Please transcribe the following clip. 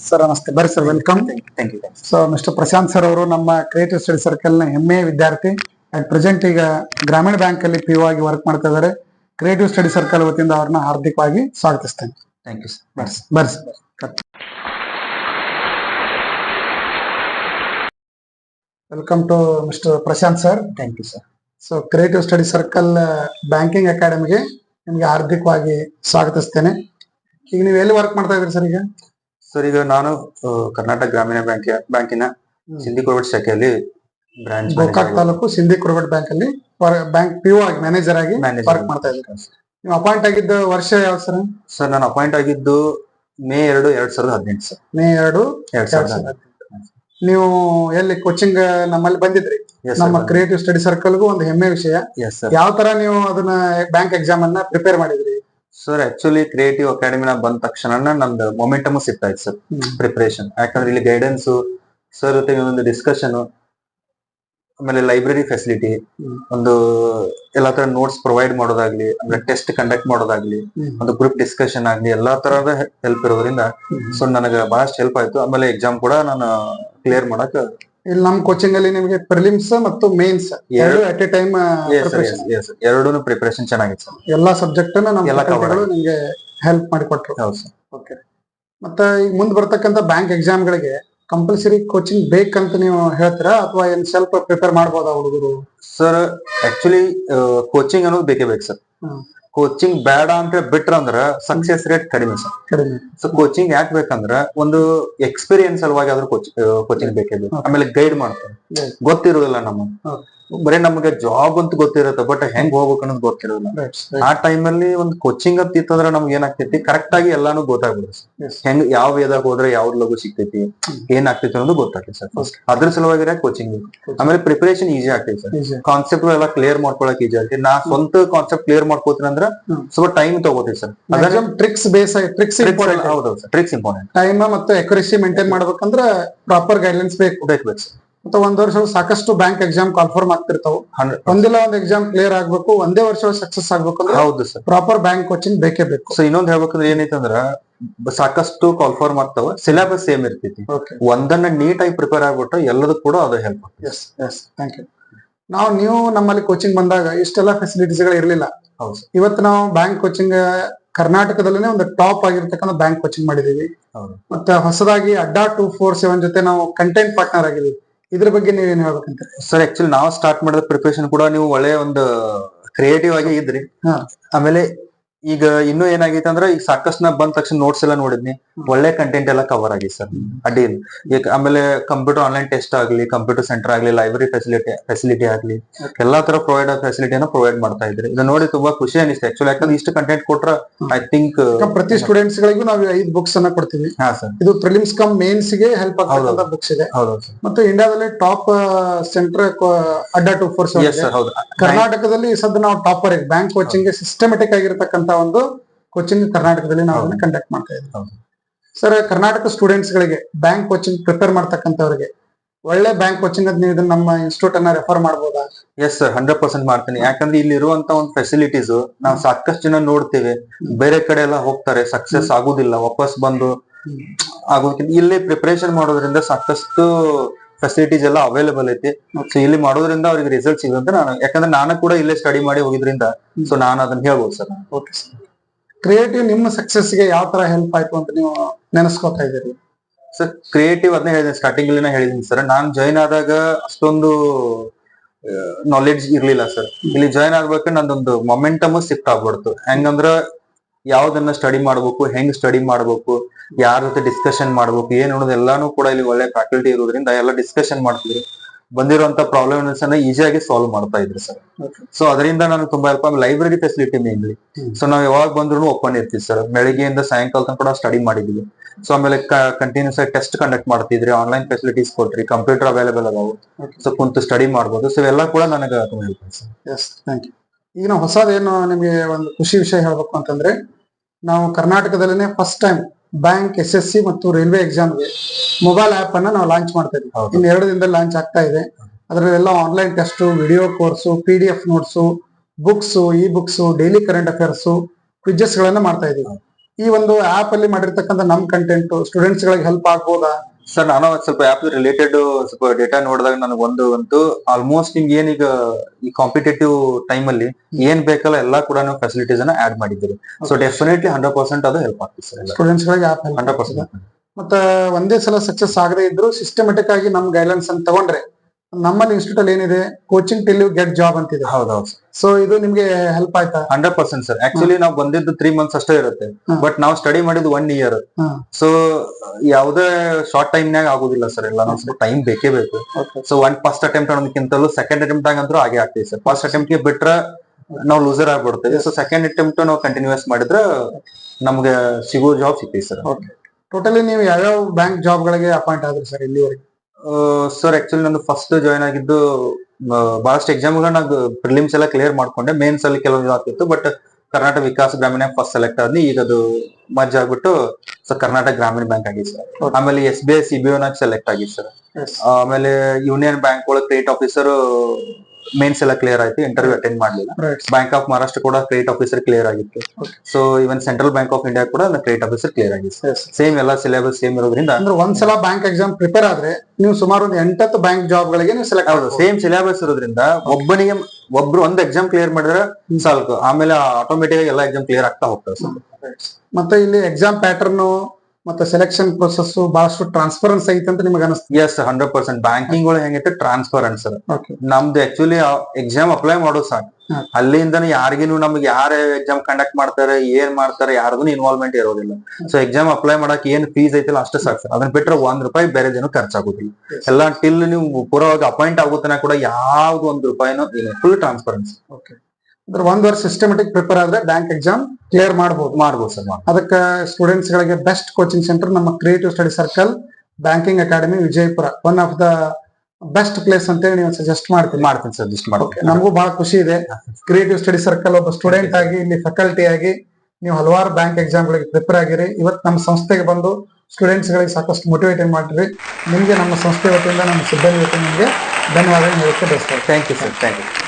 Sir ನಮಸ್ತೆ. ಬರ್ರಿ sir welcome thank you so mister Prashant sir ಅವರು ನಮ್ಮ ಕ್ರಿಯೇಟಿವ್ ಸ್ಟಡಿ ಸರ್ಕಲ್ನ ಹೆಮ್ಮೆಯ ವಿದ್ಯಾರ್ಥಿ. ಅಟ್ ಪ್ರೆಸೆಂಟ್ ಈಗ ಗ್ರಾಮೀಣ ಬ್ಯಾಂಕ್ ಅಲ್ಲಿ ಪಿ ಆಗಿ ವರ್ಕ್ ಮಾಡ್ತಾ ಇದ್ದಾರೆ. ಕ್ರಿಯೇಟಿವ್ ಸ್ಟಡಿ ಸರ್ಕಲ್ ವತಿಯಿಂದ ಅವ್ರನ್ನ ಹಾರ್ದಿಕವಾಗಿ ಸ್ವಾಗತಿಸ್ತೇನೆ. ಥ್ಯಾಂಕ್ ಯು ಸರ್ ಬರ್ರಿ sir welcome to mister Prashant sir thank you sir so creative study circle banking ಅಕಾಡೆಮಿಗೆ ನಿಮ್ಗೆ ಹಾರ್ದಿಕವಾಗಿ ಸ್ವಾಗತಿಸ್ತೇನೆ. ಈಗ ನೀವು ಎಲ್ಲಿ ವರ್ಕ್ ಮಾಡ್ತಾ ಇದ್ರಿ ಸರ್ ಈಗ? ಸರ್ ಈಗ ನಾನು ಕರ್ನಾಟಕ ಗ್ರಾಮೀಣ ಬ್ಯಾಂಕ್ ಬ್ಯಾಂಕಿನ ಸಿಂಧಿ ಕೋವಿಡ್ ಶಾಖೆಯಲ್ಲಿ ಬ್ರಾಂಚ್ ಗೋಕಾಕ್ ತಾಲೂಕು ಸಿಂಧಿ ಕುರುಬಟ್ ಬ್ಯಾಂಕ್ ಅಲ್ಲಿ ಬ್ಯಾಂಕ್ ಪಿ ಆಗಿ ಮ್ಯಾನೇಜರ್ ಆಗಿ ವರ್ಕ್ ಮಾಡ್ತಾ ಇದ್ದೀರಿ ನೀವು ಅಪಾಯಿಂಟ್ ಆಗಿದ್ದ ವರ್ಷ ಯಾವ್ದು ಸರ್ ಸರ್ ನಾನು ಅಪಾಯಿಂಟ್ ಆಗಿದ್ದು ಮೇ ಎರಡು ಎರಡ್ ಸಾವಿರದ ಹದಿನೆಂಟು ಸರ್ ಮೇ ಎರಡು ಎರಡ್ ಸಾವಿರದ ಹದಿನೆಂಟು. ನೀವು ಎಲ್ಲಿ ಕೋಚಿಂಗ್ ನಮ್ಮಲ್ಲಿ ಬಂದಿದ್ರಿ? ನಮ್ಮ ಕ್ರಿಯೇಟಿವ್ ಸ್ಟಡಿ ಸರ್ಕಲ್ಗೂ ಒಂದು ಹೆಮ್ಮೆ ವಿಷಯ. ಯಾವ ತರ ನೀವು ಅದನ್ನ ಬ್ಯಾಂಕ್ ಎಕ್ಸಾಮ್ ಅನ್ನ ಪ್ರಿಪೇರ್ ಮಾಡಿದ್ರಿ? ಸರ್ ಆಕ್ಚುಲಿ ಕ್ರಿಯೇಟಿವ್ ಅಕಾಡೆಮಿನ ಬಂದ ತಕ್ಷಣ ನಮ್ದು ಮೊಮೆಂಟಮ್ ಸಿಗ್ತಾಯ್ತು ಸರ್ ಪ್ರಿಪರೇಷನ್ ಯಾಕಂದ್ರೆ ಇಲ್ಲಿ ಗೈಡೆನ್ಸ್ ಸರ್ ಜೊತೆಗೆ ಒಂದು ಡಿಸ್ಕಷನ್ ಆಮೇಲೆ ಲೈಬ್ರರಿ ಫೆಸಿಲಿಟಿ ಒಂದು ಎಲ್ಲಾ ತರ ನೋಟ್ಸ್ ಪ್ರೊವೈಡ್ ಮಾಡೋದಾಗ್ಲಿ ಆಮೇಲೆ ಟೆಸ್ಟ್ ಕಂಡಕ್ಟ್ ಮಾಡೋದಾಗ್ಲಿ ಒಂದು ಗ್ರೂಪ್ ಡಿಸ್ಕಷನ್ ಆಗ್ಲಿ ಎಲ್ಲಾ ತರದ ಹೆಲ್ಪ್ ಇರೋದ್ರಿಂದ ಸೊ ನನಗೆ ಬಹಳಷ್ಟು ಹೆಲ್ಪ್ ಆಯ್ತು. ಆಮೇಲೆ ಎಕ್ಸಾಮ್ ಕೂಡ ನಾನು ಕ್ಲಿಯರ್ ಮಾಡಕ್ ಇಲ್ಲಿ ನಮ್ ಕೋಚಿಂಗ್ ಅಲ್ಲಿ ನಿಮಗೆ ಪ್ರಿಲಿಮ್ಸ್ ಮತ್ತು ಮೇನ್ಸ್ ಎರಡು ಅಟ್ ಎ ಟೈಮ್ ಎರಡೂ ಪ್ರಿಪರೇಷನ್ ಚೆನ್ನಾಗಿತ್ತು ಸರ್ ಎಲ್ಲಾ ಸಬ್ಜೆಕ್ಟ್ ನಿಮಗೆ ಹೆಲ್ಪ್ ಮಾಡಿಕೊಟ್ರು. ಹೌದು ಸರ್ ಓಕೆ ಮತ್ತೆ ಈಗ ಮುಂದ್ ಬರ್ತಕ್ಕಂತ ಬ್ಯಾಂಕ್ ಎಕ್ಸಾಮ್ ಗಳಿಗೆ ಕಂಪಲ್ಸರಿ ಕೋಚಿಂಗ್ ಬೇಕಂತ ನೀವು ಹೇಳ್ತೀರಾ? ಅಥವಾ ಏನ್ ಸ್ವಲ್ಪ ಪ್ರಿಪೇರ್ ಮಾಡ್ಬೋದಾ ಹುಡುಗರು? ಸರ್ ಆಕ್ಚುಲಿ ಕೋಚಿಂಗ್ ಅನ್ನೋದು ಬೇಕೇ ಬೇಕು ಸರ್. ಕೋಚಿಂಗ್ ಬೇಡ ಅಂತ ಬಿಟ್ರ ಅಂದ್ರ ಸಕ್ಸೆಸ್ ರೇಟ್ ಕಡಿಮೆ ಸರ್. ಕಡಿಮೆ. ಸೊ ಕೋಚಿಂಗ್ ಯಾಕೆ ಬೇಕಂದ್ರ ಒಂದು ಎಕ್ಸ್ಪೀರಿಯನ್ಸ್ ಸಲುವಾಗಿ ಆದ್ರೂ ಕೋಚಿಂಗ್ ಬೇಕೇ ಬೇಕು. ಆಮೇಲೆ ಗೈಡ್ ಮಾಡ್ತಾರೆ. ಗೊತ್ತಿರೋದಿಲ್ಲ ನಮ್ಮ. ಬರೀ ನಮಗೆ ಜಾಬ್ ಅಂತ ಗೊತ್ತಿರುತ್ತೆ ಬಟ್ ಹೆಂಗ್ ಹೋಗ್ಬೇಕು ಅನ್ನೋದು ಗೊತ್ತಿರೋದಿಲ್ಲ. ಆ ಟೈಮಲ್ಲಿ ಒಂದು ಕೋಚಿಂಗ್ ಅಂತ ಇತ್ತಂದ್ರೆ ನಮ್ಗೆ ಏನಾಗ್ತೈತಿ? ಕರೆಕ್ಟ್ ಆಗಿ ಎಲ್ಲಾನು ಗೊತ್ತಾಗ್ಬಿಡುತ್ತೆ. ಹೆಂಗ್ ಯಾವ ವೇದಾಗ ಹೋದ್ರೆ ಯಾವ ಲಘು ಸಿಗ್ತೈತಿ? ಏನ್ ಆಗ್ತೈತಿ ಅನ್ನೋದು ಗೊತ್ತಾಗ್ತೈತಿ ಸರ್ ಫಸ್ಟ್ ಅದ್ರ ಸಲುವಾಗಿ ಕೋಚಿಂಗ್ ಆಮೇಲೆ ಪ್ರಿಪರೇಷನ್ ಈಸಿ ಆಗ್ತೈತಿ ಸರ್. ಕಾನ್ಸೆಪ್ಟ್ ಎಲ್ಲ ಕ್ಲಿಯರ್ ಮಾಡ್ಕೊಳಕ್ ಈಜಿ ಆಗ್ತೈತಿ. ನಾ ಸ್ವಂತ ಕಾನ್ಸೆಪ್ಟ್ ಕ್ಲಿಯರ್ ಮಾಡ್ಕೋತೀನಿ ಅಂದ್ರೆ ಸ್ವಲ್ಪ time ತಗೋತೈತಿ sir. Tricks base tricks important ಹೌದೌದು ಸರ್. ಟ್ರಿಕ್ಸ್ ಇಂಪಾರ್ಟೆಂಟ್ ಟೈಮ್ ಮತ್ತೆ ಅಕ್ಯುರೇಸಿ ಮೇಂಟೈನ್ ಮಾಡ್ಬೇಕಂದ್ರೆ ಪ್ರಾಪರ್ ಗೈಡ್ಲೈನ್ಸ್ ಬೇಕು. ಬೇಕು ಬೇಕು ಸರ್. ಮತ್ತೆ ಒಂದ್ ವರ್ಷ ಸಾಕಷ್ಟು ಬ್ಯಾಂಕ್ ಎಕ್ಸಾಮ್ ಕನ್ಫರ್ಮ್ ಆಗ್ತಿರ್ತಾವ ಒಂದಿಲ್ಲ ಒಂದ್ ಎಕ್ಸಾಮ್ ಕ್ಲಿಯರ್ ಆಗ್ಬೇಕು ಒಂದೇ ವರ್ಷ ಸಕ್ಸಸ್ ಆಗ್ಬೇಕು ಅಂದ್ರೆ ಹೌದು ಸರ್. ಪ್ರಾಪರ್ ಬ್ಯಾಂಕ್ ಕೋಚಿಂಗ್ ಬೇಕೇ ಬೇಕು. ಸೊ ಇನ್ನೊಂದ್ ಹೇಳ್ಬೇಕಂದ್ರೆ ಏನೈತಂದ್ರ ಸಾಕಷ್ಟು ಕನ್ಫರ್ಮ್ ಆಗ್ತಾವ ಸಿಲೆಬಸ್ ಸೇಮ್ ಇರ್ತೈತಿ. ಒಂದನ್ನ ನೀಟಾಗಿ ಪ್ರಿಪೇರ್ ಆಗ್ಬಿಟ್ರೆ ಎಲ್ಲದಕ್ಕೂ ಕೂಡ ಅದು help yes yes thank you ನಾವು ನೀವು ನಮ್ಮಲ್ಲಿ ಕೋಚಿಂಗ್ ಬಂದಾಗ ಇಷ್ಟೆಲ್ಲ ಫೆಸಿಲಿಟೀಸ್ಗಳು ಇರಲಿಲ್ಲ. ಇವತ್ತು ನಾವು ಬ್ಯಾಂಕ್ ಕೋಚಿಂಗ್ ಕರ್ನಾಟಕದಲ್ಲೇ ಒಂದು ಟಾಪ್ ಆಗಿರ್ತಕ್ಕಂಥ ಬ್ಯಾಂಕ್ ಕೋಚಿಂಗ್ ಮಾಡಿದೀವಿ. ಮತ್ತೆ ಹೊಸದಾಗಿ ಅಡ್ಡಾ ಟೂ ಫೋರ್ ಸೆವೆನ್ ಜೊತೆ ನಾವು ಕಂಟೆಂಟ್ ಪಾರ್ಟ್ನರ್ ಆಗಿದ್ದೀವಿ ಇದ್ರ ಬಗ್ಗೆ ನೀವೇನ್ ಹೇಳ್ಬೇಕಂತ ಸರ್ ಆಕ್ಚುಲಿ ನಾವು ಸ್ಟಾರ್ಟ್ ಮಾಡಿದ ಪ್ರಿಪರೇಷನ್ ಕೂಡ ನೀವು ಒಳ್ಳೆ ಒಂದು ಕ್ರಿಯೇಟಿವ್ ಆಗಿ ಇದ್ರಿ. ಆಮೇಲೆ ಈಗ ಇನ್ನೂ ಏನಾಗೈತೆ ಅಂದ್ರೆ ಈಗ ಸಾಕಷ್ಟು ನಾ ಬಂದ ತಕ್ಷಣ ನೋಟ್ಸ್ ಎಲ್ಲ ನೋಡಿದ್ನಿ. ಒಳ್ಳೆ ಕಂಟೆಂಟ್ ಎಲ್ಲ ಕವರ್ ಆಗಿದೆ ಸರ್. ಅಡ್ಡಿ ಇಲ್ಲ ಈಗ ಆಮೇಲೆ ಕಂಪ್ಯೂಟರ್ ಆನ್ಲೈನ್ ಟೆಸ್ಟ್ ಆಗ್ಲಿ ಕಂಪ್ಯೂಟರ್ ಸೆಂಟರ್ ಆಗ್ಲಿ ಲೈಬ್ರರಿ ಫೆಸಿಲಿಟಿ ಫೆಸಿಲಿಟಿ ಆಗ್ಲಿ ಎಲ್ಲಾ ತರ ಪ್ರೊವೈಡ್ ಫೆಸಿಲಿಟಿಯನ್ನು ಪ್ರೊವೈಡ್ ಮಾಡ್ತಾ ಇದ್ರಿ. ಇದನ್ನ ನೋಡಿ ತುಂಬಾ ಖುಷಿ ಅನಿಸ್ತು. ಆಕ್ಚುಲಿ ಯಾಕಂದ್ರೆ ಇಷ್ಟು ಕಂಟೆಂಟ್ ಕೊಟ್ರ ಐ ಥಿಂಕ್ ಪ್ರತಿ ಸ್ಟೂಡೆಂಟ್ಸ್ ಗಳಿಗೂ ನಾವು ಐದು ಬುಕ್ಸ್ ಅನ್ನ ಕೊಡ್ತೀವಿ. ಹಾ ಸರ್. ಇದು ಪ್ರಿಲಿಮ್ಸ್ ಕಮ್ ಮೇನ್ಸ್ಗೆ ಹೆಲ್ಪ್ ಆಗ್ತದೆ ಬುಕ್ಸ್ ಇದೆ. ಮತ್ತು ಇಂಡಿಯಾದಲ್ಲಿ top center Adda two four yes sir ಹೌದು. ಕರ್ನಾಟಕದಲ್ಲಿ ಸದ್ಯ ನಾವು ಟಾಪರ್ ಬ್ಯಾಂಕ್ ಕೋಚಿಂಗ್ ಸಿಸ್ಟಮೆಟಿಕ್ ಆಗಿರ್ತಕ್ಕಂಥ ಒಂದು ಕೋಚಿಂಗ್ ಕರ್ನಾಟಕದಲ್ಲಿ ನಾವು ಅದನ್ನ ಕಂಡಕ್ಟ್ ಮಾಡ್ತಾ ಇದ್ದೀವಿ. ಸರ್ ಕರ್ನಾಟಕ ಸ್ಟೂಡೆಂಟ್ಸ್ ಗಳಿಗೆ ಬ್ಯಾಂಕ್ ಕೋಚಿಂಗ್ ಪ್ರಿಪೇರ್ ಮಾಡ್ತಕ್ಕಂಥವ್ರಿಗೆ ಒಳ್ಳೆ ಬ್ಯಾಂಕ್ ಕೋಚಿಂಗ್ ನೀವು ಇದನ್ನ ನಮ್ಮ ಇನ್ಸ್ಟಿಟ್ಯೂಟ್ ಅನ್ನ ರೆಫರ್ ಮಾಡ್ಬೋದಾ? ಎಸ್ ಸರ್ ಹಂಡ್ರೆಡ್ ಪರ್ಸೆಂಟ್ ಮಾಡ್ತೀನಿ. ಯಾಕಂದ್ರೆ ಇಲ್ಲಿ ಇರುವಂತ ಒಂದು ಫೆಸಿಲಿಟೀಸ್ ನಾವು ಸಾಕಷ್ಟು ಜನ ನೋಡ್ತೇವೆ. ಬೇರೆ ಕಡೆ ಎಲ್ಲ ಹೋಗ್ತಾರೆ ಸಕ್ಸಸ್ ಆಗುದಿಲ್ಲ ವಾಪಸ್ ಬಂದು ಆಗೋದಕ್ಕಿಂತ ಇಲ್ಲಿ ಪ್ರಿಪರೇಷನ್ ಮಾಡೋದ್ರಿಂದ ಸಾಕಷ್ಟು ಫೆಸಿಲಿಟೀಸ್ ಎಲ್ಲ ಅವೈಲೇಬಲ್ ಐತಿ. ಸೊ ಇಲ್ಲಿ ಮಾಡೋದ್ರಿಂದ ಅವ್ರಿಗೆ ರಿಸಲ್ಟ್ ಸಿಗುತ್ತೆ ನಾನು ಯಾಕಂದ್ರೆ ನಾನು ಕೂಡ ಇಲ್ಲೇ ಸ್ಟಡಿ ಮಾಡಿ ಹೋಗಿದ್ರಿಂದ ಸೊ ನಾನು ಅದನ್ನ ಹೇಳ್ಬೋದು ಸರ್. ಓಕೆ ಸರ್ ಕ್ರಿಯೇಟಿವ್ ನಿಮ್ಮ ಸಕ್ಸಸ್ಗೆ ಯಾವ ತರ ಹೆಲ್ಪ್ ಆಯ್ತು ಅಂತ ನೀವು ನೆನೆಸ್ಕೊತಾ ಇದ್ದೀರಿ? ಸರ್ ಕ್ರಿಯೇಟಿವ್ ಅದನ್ನ ಹೇಳಿದ್ದೀನಿ ಸ್ಟಾರ್ಟಿಂಗ್ ಅಲ್ಲಿ ಹೇಳಿದೀನಿ ಸರ್. ನಾನು ಜಾಯ್ನ್ ಆದಾಗ ಅಷ್ಟೊಂದು ನಾಲೆಡ್ಜ್ ಇರ್ಲಿಲ್ಲ ಸರ್. ಇಲ್ಲಿ ಜಾಯ್ನ್ ಆಗ್ಬೇಕು ನಂದೊಂದು ಮೊಮೆಂಟಮ್ ಶಿಫ್ಟ್ ಆಗ್ಬಿಡ್ತು ಹೆಂಗಂದ್ರ ಯಾವ್ದನ್ನ ಸ್ಟಡಿ ಮಾಡ್ಬೇಕು ಹೆಂಗ್ ಸ್ಟಡಿ ಮಾಡ್ಬೇಕು ಯಾರ ಜೊತೆ ಡಿಸ್ಕಷನ್ ಮಾಡ್ಬೇಕು ಏನ್ ಅನ್ನೋದು ಎಲ್ಲಾನು ಕೂಡ ಇಲ್ಲಿ ಒಳ್ಳೆ ಫ್ಯಾಕಲ್ಟಿ ಇರೋದ್ರಿಂದ ಎಲ್ಲ ಡಿಸ್ಕಷನ್ ಮಾಡ್ತಿದ್ರು. ಬಂದಿರುವಂತ ಪ್ರಾಬ್ಲಮ್ಸ್ ಅನ್ನ ಈಸಿಯಾಗಿ ಸಾಲ್ವ್ ಮಾಡ್ತಾ ಇದ್ರು ಸರ್. ಸೊ ಅದರಿಂದ ನಾನು ತುಂಬಾ help library facility mainly. So ನಾವ್ ಯಾವಾಗ ಬಂದ್ರು ಓಪನ್ ಇರ್ತೀವಿ ಸರ್ ಬೆಳಿಗ್ಗೆಯಿಂದ ಸಾಯಂಕಾಲ ತನಕ ಕೂಡ ಸ್ಟಡಿ ಮಾಡಿದ್ವಿ. ಸೊ ಆಮೇಲೆ ಕಂಟಿನ್ಯೂಸ್ ಆಗಿ ಟೆಸ್ಟ್ ಕಂಡಕ್ಟ್ ಮಾಡ್ತಿದ್ರಿ ಆನ್ಲೈನ್ ಫೆಸಿಲಿಟೀಸ್ ಕೊಟ್ರಿ ಕಂಪ್ಯೂಟರ್ ಅವೈಲೇಬಲ್ ಅದಾವು. ಸೊ ಕುಂತು ಸ್ಟಡಿ ಮಾಡ್ಬೋದು. ಸೊ ಎಲ್ಲಾ ಕೂಡ ನನಗೆ help sir yes thank you ಈಗ ನಾವು ಹೊಸದೇನು ನಿಮಗೆ ಒಂದು ಖುಷಿ ವಿಷಯ ಹೇಳ್ಬೇಕು ಅಂತಂದ್ರೆ ನಾವು ಕರ್ನಾಟಕದಲ್ಲೇ first time bank S S C ಮತ್ತು ರೈಲ್ವೆ ಎಕ್ಸಾಮ್ಗೆ ಮೊಬೈಲ್ ಆಪ್ ಅನ್ನ ನಾವು ಲಾಂಚ್ ಮಾಡ್ತಾ ಇದ್ದೀವಿ. ಇನ್ನು ಎರಡು ದಿನದಲ್ಲಿ ಲಾಂಚ್ ಆಗ್ತಾ ಇದೆ. ಅದರಲ್ಲೆಲ್ಲ online test video course P D F notes books ebooks daily current affairs quizzes ಗಳನ್ನ ಮಾಡ್ತಾ ಇದೀವಿ. ಈ ಒಂದು ಆಪ್ ಅಲ್ಲಿ ಮಾಡಿರ್ತಕ್ಕಂಥ ನಮ್ ಕಂಟೆಂಟ್ ಸ್ಟೂಡೆಂಟ್ಸ್ ಗಳಿಗೆ ಹೆಲ್ಪ್ ಆಗ್ಬೋದಾ? ಸರ್ ನಾನು ಸ್ವಲ್ಪ ಆಪ್ ರಿಲೇಟೆಡ್ ಸ್ವಲ್ಪ ಡೇಟಾ ನೋಡಿದಾಗ ನನಗೆ ಒಂದು ಅಂತೂ ಆಲ್ಮೋಸ್ಟ್ ನಿಮ್ಗೆ ಏನೀಗ ಈ ಕಾಂಪಿಟೇಟಿವ್ ಟೈಮ್ ಅಲ್ಲಿ ಏನ್ ಬೇಕಲ್ಲ ಎಲ್ಲಾ ಕೂಡ ನಾವು ಫೆಸಿಲಿಟೀಸ್ ಅನ್ನ ಆಡ್ ಮಾಡಿದ್ದೀರಿ. ಸೊ ಡೆಫಿನೆಟ್ಲಿ ಹಂಡ್ರೆಡ್ ಪರ್ಸೆಂಟ್ ಅದು ಹೆಲ್ಪ್ ಆಗ್ತದೆ ಸರ್ ಸ್ಟೂಡೆಂಟ್ಸ್ ಗಳಿಗೆ ಹಂಡ್ರೆಡ್ ಪರ್ಸೆಂಟ್ ಮತ್ತೆ ಒಂದೇ ಸಲ ಸಕ್ಸಸ್ ಆಗದೆ ಇದ್ರು ಸಿಸ್ಟಮೆಟಿಕ್ ಆಗಿ ನಮ್ ಗೈಡ್ಲೈನ್ಸ್ ಅನ್ನು ತಗೊಂಡ್ರೆ ನಮ್ಮಲ್ಲಿ ಇನ್ಸ್ಟಿಟ್ಯೂಟ್ ಅಲ್ಲಿ ಏನಿದೆ coaching till you get job ಅಂತಿದೆ. ಹೌದೌದು. ಸೊ ಇದು ನಿಮ್ಗೆ ಹೆಲ್ಪ್ ಆಯ್ತಾ? ಹಂಡ್ರೆಡ್ ಪರ್ಸೆಂಟ್ ಸರ್ ಆಕ್ಚುಲಿ ನಾವು ಬಂದಿದ್ದು ತ್ರೀ ಮಂತ್ಸ್ ಅಷ್ಟೇ ಇರುತ್ತೆ. ಬಟ್ ನಾವು ಸ್ಟಡಿ ಮಾಡಿದ್ದು ಒನ್ ಇಯರ್. ಸೊ ಯಾವುದೇ ಶಾರ್ಟ್ ಟೈಮ್ ನಾಗ ಆಗುದಿಲ್ಲ ಸರ್ ಎಲ್ಲ ಸ್ವಲ್ಪ ಟೈಮ್ ಬೇಕೇ ಬೇಕು. ಸೊ ಒನ್ ಫಸ್ಟ್ ಅಟೆಂಪ್ಟ್ ಅನ್ನೋದಕ್ಕಿಂತಲೂ ಸೆಕೆಂಡ್ ಅಟೆಂಪ್ಟ್ ಆಗಂತೂ ಹಾಗೆ ಆಗ್ತದೆ ಸರ್ ಫಸ್ಟ್ ಅಟೆಂಪ್ಟ್ಗೆ ಬಿಟ್ರೆ ನಾವು ಲೂಸರ್ ಆಗ್ಬಿಡ್ತೇವೆ. ಸೊ ಸೆಕೆಂಡ್ ಅಟೆಂಪ್ಟ್ ನಾವು ಕಂಟಿನ್ಯೂಸ್ ಮಾಡಿದ್ರೆ ನಮ್ಗೆ ಸಿಗೋ ಜಾಬ್ ಸಿಗ್ತೈತಿ ಸರ್ ಟೋಟಲಿ ನೀವು ಯಾವ್ಯಾವ ಬ್ಯಾಂಕ್ ಜಾಬ್ ಗಳಿಗೆ ಅಪಾಯಿಂಟ್ ಆದ್ರಿ ಸರ್ ಇಲ್ಲಿವರೆಗೆ? ಸರ್ ಆಕ್ಚುಲಿ ನಾನು ಫಸ್ಟ್ ಜಾಯ್ನ್ ಆಗಿದ್ದು ಬಹಳಷ್ಟು ಎಕ್ಸಾಮ್ಗಳನ್ನ ನಾನು ಪ್ರಿಲಿಮ್ಸ್ ಎಲ್ಲ ಕ್ಲಿಯರ್ ಮಾಡ್ಕೊಂಡೆ. ಮೇನ್ಸ್ ಅಲ್ಲಿ ಕೆಲವೊಂದು ಆಗ್ತಿತ್ತು ಬಟ್ ಕರ್ನಾಟಕ ವಿಕಾಸ್ ಗ್ರಾಮೀಣ ಫಸ್ಟ್ ಸೆಲೆಕ್ಟ್ ಆದ್ನಿ. ಈಗ ಅದು ಮಜ್ ಆಗ್ಬಿಟ್ಟು ಸರ್ ಕರ್ನಾಟಕ ಗ್ರಾಮೀಣ ಬ್ಯಾಂಕ್ ಆಗಿದೆ ಸರ್ ಆಮೇಲೆ S B I C B ನಾಗ ಸೆಲೆಕ್ಟ್ ಆಗಿದೆ ಸರ್ ಆಮೇಲೆ ಯೂನಿಯನ್ ಬ್ಯಾಂಕ್ ಒಳಗೆ ಕ್ರೆಡಿಟ್ ಆಫೀಸರ್ ಮೇನ್ಸ್ ಎಲ್ಲ ಕ್ಲಿಯರ್ ಆಯ್ತು ಇಂಟರ್ವ್ಯೂ ಅಟೆಂಡ್ ಮಾಡಲಿಲ್ಲ. ಬ್ಯಾಂಕ್ ಆಫ್ ಮಹಾರಾಷ್ಟ್ರ ಕೂಡ ಕ್ರೆಡಿಟ್ ಆಫೀಸರ್ ಕ್ಲಿಯರ್ ಆಗಿತ್ತು. So even central bank of India ಕೂಡ ಕ್ರೆಡಿಟ್ ಆಫೀಸರ್ ಕ್ಲಿಯರ್ ಆಗಿತ್ತು. ಸೇಮ್ ಎಲ್ಲ ಸಿಲೆಬಸ್ ಸೇಮ್ ಇರೋದ್ರಿಂದ ಅಂದ್ರೆ ಒಂದ್ಸಲ ಬ್ಯಾಂಕ್ ಎಕ್ಸಾಮ್ ಪ್ರಿಪೇರ್ ಆದ್ರೆ ನೀವು ಸುಮಾರು ಒಂದು ಎಂಟತ್ತು ಬ್ಯಾಂಕ್ ಜಾಬ್ ಗಳಿಗೆ ನೀವು ಸೆಲೆಕ್ಟ್ ಹೌದು ಸೇಮ್ ಸಿಲೆಬಸ್ ಇರೋದ್ರಿಂದ ಒಬ್ಬನಿಗೆ ಒಬ್ರು ಒಂದ್ ಎಕ್ಸಾಮ್ ಕ್ಲಿಯರ್ ಮಾಡಿದ್ರೆ ಸಾಲ್ಕು. ಆಮೇಲೆ ಆಟೋಮೆಟಿಕ್ ಆಗಿ ಎಲ್ಲ ಎಕ್ಸಾಮ್ ಕ್ಲಿಯರ್ ಆಗ್ತಾ ಹೋಗ್ತದೆ. ಮತ್ತೆ ಇಲ್ಲಿ ಎಕ್ಸಾಮ್ ಪ್ಯಾಟರ್ನ್ ಮತ್ತೆ ಸೆಲೆಕ್ಷನ್ ಪ್ರೊಸೆಸ್ ಬಹಳಷ್ಟು ಟ್ರಾನ್ಸ್ಪರೆನ್ಸ್ ಐತೆ ಅಂತ ನಿಮಗೆ ಅನಿಸ್ತದೆ ಎಸ್ ಹಂಡ್ರೆಡ್ ಪರ್ಸೆಂಟ್ ಬ್ಯಾಂಕಿಂಗ್ ಒಳಗೆ ಹೆಂಗೈತೆ? ಟ್ರಾನ್ಸ್ಪರೆನ್ಸ್ ನಮ್ದು ಆಕ್ಚುಲಿ ಎಕ್ಸಾಮ್ ಅಪ್ಲೈ ಮಾಡೋದು ಸಾಕು. ಅಲ್ಲಿಂದ ಯಾರಿಗೂ ನಮ್ಗೆ ಯಾರ ಎಕ್ಸಾಮ್ ಕಂಡಕ್ಟ್ ಮಾಡ್ತಾರೆ ಏನ್ ಮಾಡ್ತಾರೆ ಯಾರ್ದು ಇನ್ವಾಲ್ವ್ಮೆಂಟ್ ಇರೋದಿಲ್ಲ. ಸೊ ಎಕ್ಸಾಮ್ ಅಪ್ಲೈ ಮಾಡಕ್ ಏನ್ ಫೀಸ್ ಐತಿಲ್ಲ ಅಷ್ಟೇ ಸಾಕು ಸರ್ ಅದನ್ನ ಬಿಟ್ರೆ ಒಂದ್ ರೂಪಾಯಿ ಬೇರೆ ಬೇರೆದೇನು ಖರ್ಚಾಗೋದಿಲ್ಲ. ಎಲ್ಲ ಟಿಲ್ ನೀವು ಪೂರವಾಗಿ ಅಪಾಯಿಂಟ್ ಆಗುತ್ತನ ಕೂಡ ಯಾವ್ದು ಒಂದ್ ರೂಪಾಯಿನೂ ಇಲ್ಲ. ಫುಲ್ ಟ್ರಾನ್ಸ್ಪರೆನ್ಸ್ ಓಕೆ ಅಂದ್ರೆ ಒಂದ್ ವರ್ಷ ಸಿಸ್ಟಮೆಟಿಕ್ ಪ್ರಿಪೇರ್ ಆದ್ರೆ ಬ್ಯಾಂಕ್ ಎಕ್ಸಾಮ್ ಕ್ಲಿಯರ್ ಮಾಡಬಹುದು ಮಾಡಬಹುದು ಸರ್ ಅದಕ್ಕೆ ಸ್ಟೂಡೆಂಟ್ಸ್ ಗಳಿಗೆ ಬೆಸ್ಟ್ ಕೋಚಿಂಗ್ ಸೆಂಟರ್ ನಮ್ಮ creative study circle banking academy Vijayapura. One of the best place ಅಂತೇಳಿ ನೀವು ಸಜೆಸ್ಟ್ ಮಾಡ್ತೀನಿ. ಮಾಡ್ತೀನಿ ಸರ್ ಮಾಡೋಕೆ ನಮಗೂ ಬಹಳ ಖುಷಿ ಇದೆ. ಕ್ರಿಯೇಟಿವ್ ಸ್ಟಡಿ ಸರ್ಕಲ್ ಒಬ್ಬ ಸ್ಟೂಡೆಂಟ್ ಆಗಿ ಇಲ್ಲಿ ಫ್ಯಾಕಲ್ಟಿ ಆಗಿ ನೀವು ಹಲವಾರು ಬ್ಯಾಂಕ್ ಎಕ್ಸಾಮ್ ಗಳಿಗೆ ಪ್ರಿಪೇರ್ ಆಗಿರಿ. ಇವತ್ತು ನಮ್ಮ ಸಂಸ್ಥೆಗೆ ಬಂದು ಸ್ಟೂಡೆಂಟ್ಸ್ ಗಳಿಗೆ ಸಾಕಷ್ಟು ಮೋಟಿವೇಟ್ ಮಾಡಿರಿ ನಿಮಗೆ ನಮ್ಮ ಸಂಸ್ಥೆ ವತಿಯಿಂದ ನಮ್ಮ ಸಿಬ್ಬಂದಿ ವತಿಯಿಂದ ನಿಮಗೆ ಧನ್ಯವಾದ ಹೇಳಕ್ಕೆ ಇದ್ದೀನಿ. Thank you sir thank you